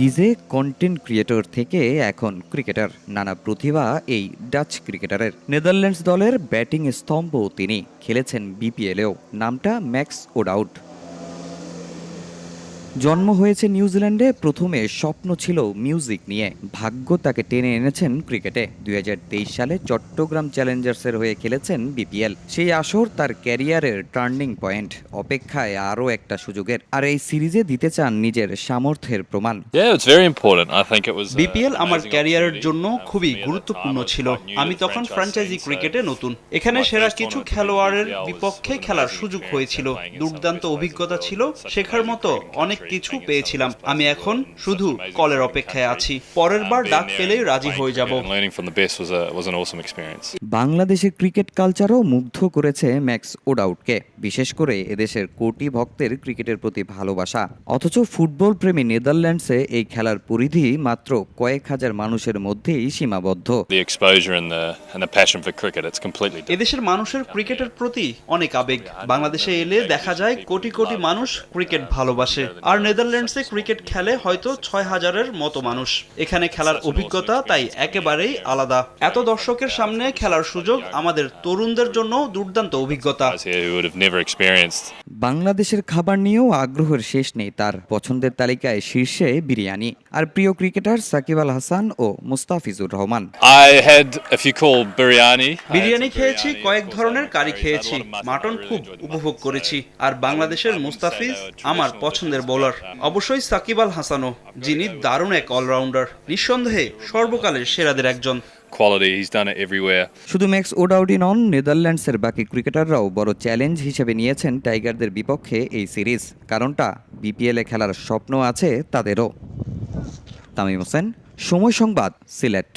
DJ content creator থেকে এখন cricketer. নানা প্রতিভা এই ডাচ ক্রিকেটারের। নেদারল্যান্ডস দলের ব্যাটিং স্তম্ভ তিনি খেলেছেন বিপিএলেও। নামটা ম্যাক্স ওডাউট। জন্ম হয়েছে নিউজিল্যান্ডে প্রথমে স্বপ্ন ছিল মিউজিক নিয়ে। ভাগ্য তাকে টেনে এনেছেন ক্রিকেটে। দুই সালে চট্টগ্রাম চ্যালেঞ্জার্সের হয়ে খেলেছেন বিপিএল। সেই আসর তার ক্যারিয়ারের টার্নিং পয়েন্ট অপেক্ষায় আরও একটা সুযোগের। আর এই সিরিজে দিতে চান নিজের সামর্থ্যের প্রমাণ। Uh, বিপিএল আমার ক্যারিয়ারের জন্য Uh, খুবই গুরুত্বপূর্ণ ছিল। আমি তখন franchise ফ্র্যাঞ্চাইজি ক্রিকেটে নতুন। এখানে সেরা কিছু খেলোয়াড়ের বিপক্ষে খেলার সুযোগ হয়েছিল। দুর্দান্ত অভিজ্ঞতা ছিল শেখার মতো অনেক অনেক কিছু পেয়েছিলাম। আমি এখন শুধু কলের অপেক্ষায় আছি। পরের বার ডাক পেলেই রাজি হয়ে যাব। বাংলাদেশের ক্রিকেট কালচারও মুগ্ধ করেছে ম্যাক্স ওডাউটকে বিশেষ করে এদেশের কোটি ভক্তের ক্রিকেটের প্রতি ভালোবাসা। অথচ ফুটবল প্রেমী নেদারল্যান্ডসে এই খেলার পরিধি মাত্র কয়েক হাজার মানুষের মধ্যেই সীমাবদ্ধ। এদেশের মানুষের ক্রিকেটের প্রতি অনেক আবেগ। বাংলাদেশে এলে দেখা যায় কোটি কোটি মানুষ ক্রিকেট ভালোবাসে। আর নেদারল্যান্ডসে ক্রিকেট খেলে হয়তো ছয় হাজারের মতো মানুষ। এখানে খেলার অভিজ্ঞতা তাই একেবারেই আলাদা। এত দর্শকের সামনে খেলার সুযোগ আমাদের তরুণদের জন্য দুর্দান্ত অভিজ্ঞতা। বাংলাদেশের খাবার নিয়েও আগ্রহের শেষ নেই তার পছন্দের তালিকায় শীর্ষে বিরিয়ানি। আর প্রিয় ক্রিকেটার সাকিব আল হাসান ও মুস্তাফিজুর রহমান। বিরিয়ানি খেয়েছি কয়েক ধরনের কারি খেয়েছি। মাটন খুব উপভোগ করেছি। আর বাংলাদেশের মুস্তাফিজ আমার পছন্দের dishes, বোলার অবশ্যই সাকিব আল হাসানও যিনি দারুণ এক অলরাউন্ডার নিঃসন্দেহে সর্বকালের সেরাদের একজন। Quality. He's done it everywhere. শুধু ম্যাক্স ওডাউটি নন নেদারল্যান্ডসের বাকি ক্রিকেটাররাও বড় চ্যালেঞ্জ হিসেবে নিয়েছেন টাইগারদের বিপক্ষে এই সিরিজ। কারণটা বিপিএলে খেলার স্বপ্ন আছে তাদেরও। তামিম হোসেন সময় সংবাদ সিলেট।